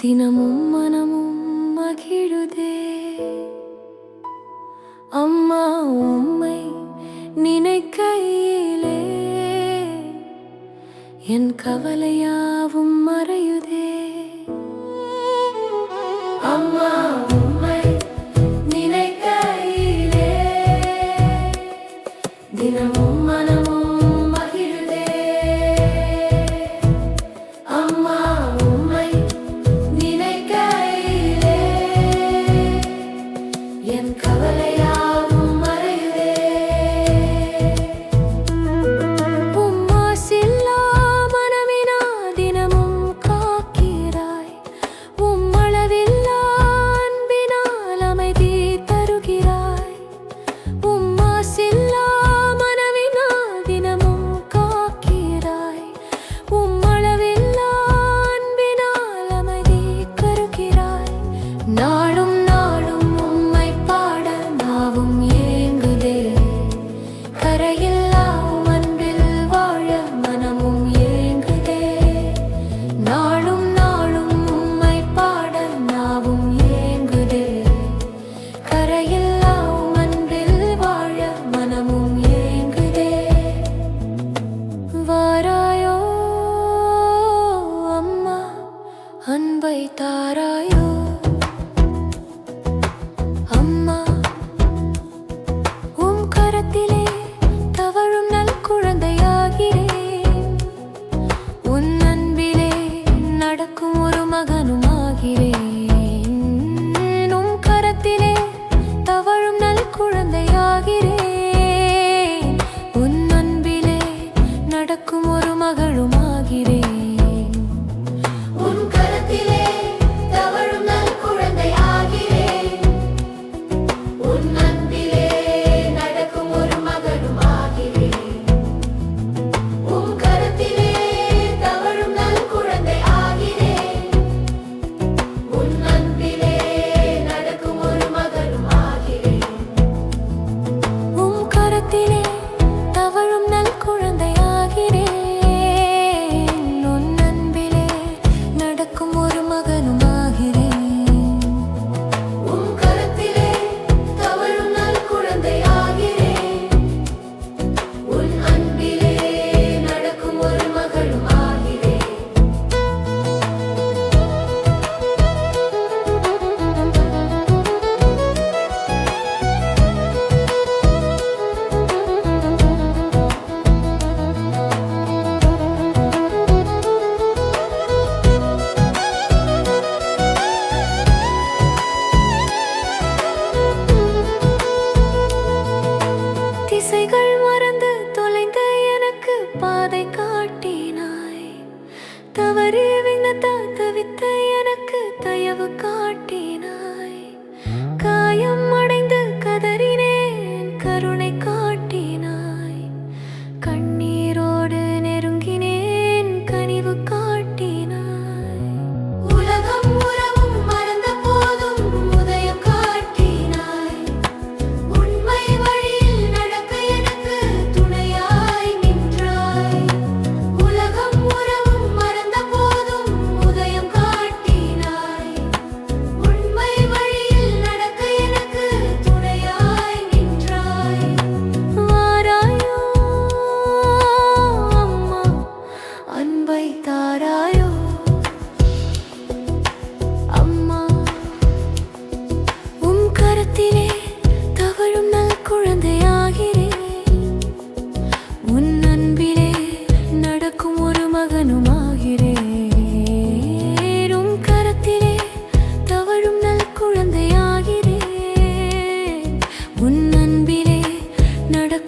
தினமும் மனமும் மகிழுதே. அம்மா உம்மை நினைக்கையிலே. என் கவலையாவும் மறையுதே. அம்மா உம்மை நினைக்கையிலே. தினமும் மனமும் மகிழுதே. அம்மா அகழும்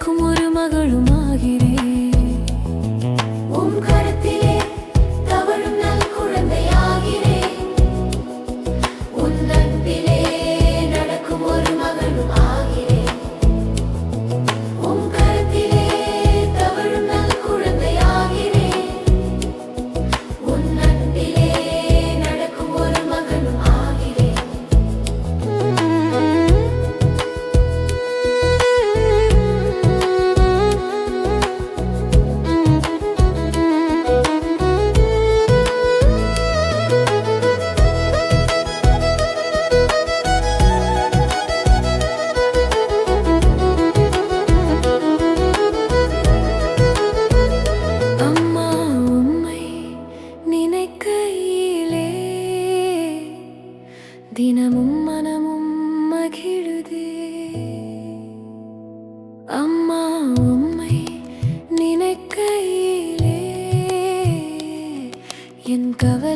kumur discover